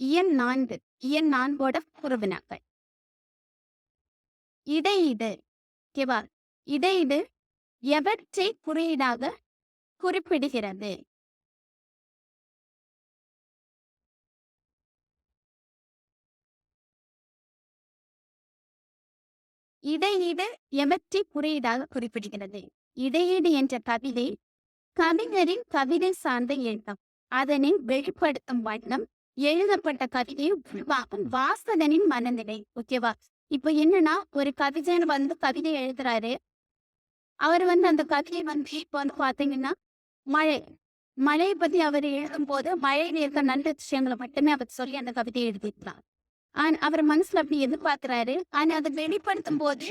இயன் நான்கு இயன் நான்கோட குறுவினாக்கள் இடையீடு ஓகேவா இடையீடு எவற்றை குறியீடாக குறிப்பிடுகிறது? இடையீடு எவற்றை குறியீடாக குறிப்பிடுகிறது? இடையீடு என்ற கவிதை கவிஞரின் கவிதை சார்ந்த எழுத்தம். அதனை வெளிப்படுத்தும் வண்ணம் எழுதப்பட்ட கவிதையும் வாசகனின் மனநிலை ஓகேவா? இப்போ என்னன்னா ஒரு கவிஞர் வந்து கவிதை எழுதுறாரு. அவர் வந்து அந்த கவிதை வந்து இப்போ வந்து பாத்தீங்கன்னா மழை மழையை பத்தி அவர் எழுதும் போது மழையில இருக்க நல்ல விஷயங்களை மட்டுமே அவர் சொல்லி அந்த கவிதையை எழுதிக்கலாம் ஆனா அவர் மனசுல அப்படி எதிர்பார்க்கிறாரு. ஆனா அதை வெளிப்படுத்தும் போது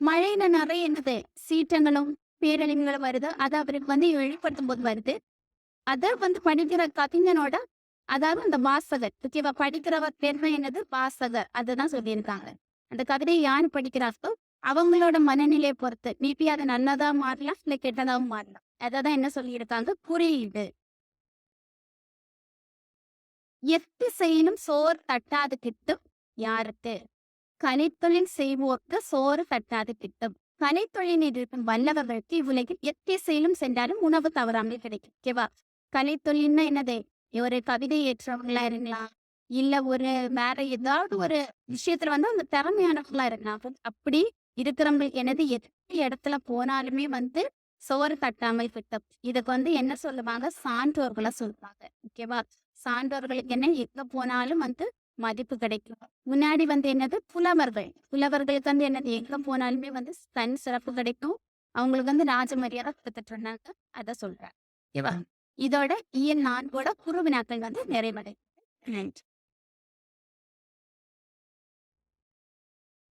மழையில நிறைய என்னது சீற்றங்களும் பேரழிவுகளும் வருது. அது அவருக்கு வந்து வெளிப்படுத்தும் போது வருது. அதை வந்து படிக்கிற கவிஞனோட அதாவது அந்த வாசகர். ஓகேவா படிக்கிறவர் பெருமை என்னது? வாசகர். அதுதான் சொல்லியிருக்காங்க. அந்த கவிதையை யார் படிக்கிறார்களோ அவங்களோட மனநிலையை பொறுத்து. மேபி அது நல்லதா மாறலாம் இல்லை கெட்டதாகவும் மாறலாம். அதான் என்ன சொல்லியிருக்காங்க? குறியீடு. எத்து செய்யணும் சோறு தட்டாது கிட்டும் யாருக்கு? கலைத்தொழில் செய்வோர்க்கு சோறு தட்டாது கிட்டும். கலைத்தொழிலில் இருக்கும் வல்லவர்களுக்கு இவ்வுலகில் எத்திசையிலும் சென்றாலும் உணவு தவறாமல் கிடைக்கும். ஓகேவா? கலைத்தொழில்னா என்னது? ஒரு கவிதை ஏற்றவங்களா இருக்கலாம். இல்ல ஒரு வேற ஏதாவது ஒரு விஷயத்துல வந்து அந்த திறமையானவங்களா இருக்கலாம். அப்படி இருக்கிறவங்களுக்கு எனது எந்த இடத்துல போனாலுமே வந்து சோறு தட்டாமல் கிட்டும் இதுக்கு வந்து என்ன சொல்லுவாங்க? சான்றோர்களை சொல்லுவாங்க. ஓகேவா? சான்றோர்களுக்கு என்ன? எங்க போனாலும் வந்து மதிப்பு கிடைக்கும். முன்னாடி வந்து என்னது? புலவர்கள். புலவர்களுக்கு வந்து என்னது? எங்க போனாலுமே வந்து தனி சிறப்பு கிடைக்கும். அவங்களுக்கு வந்து ராஜ மரியாதை கொடுத்துட்டு இருந்தாங்க. அதை சொல்றேன். ஓகேவா இதோட இயல் நான்கோட குறு வினாக்கள் வந்து நிறைவடை நன்றி.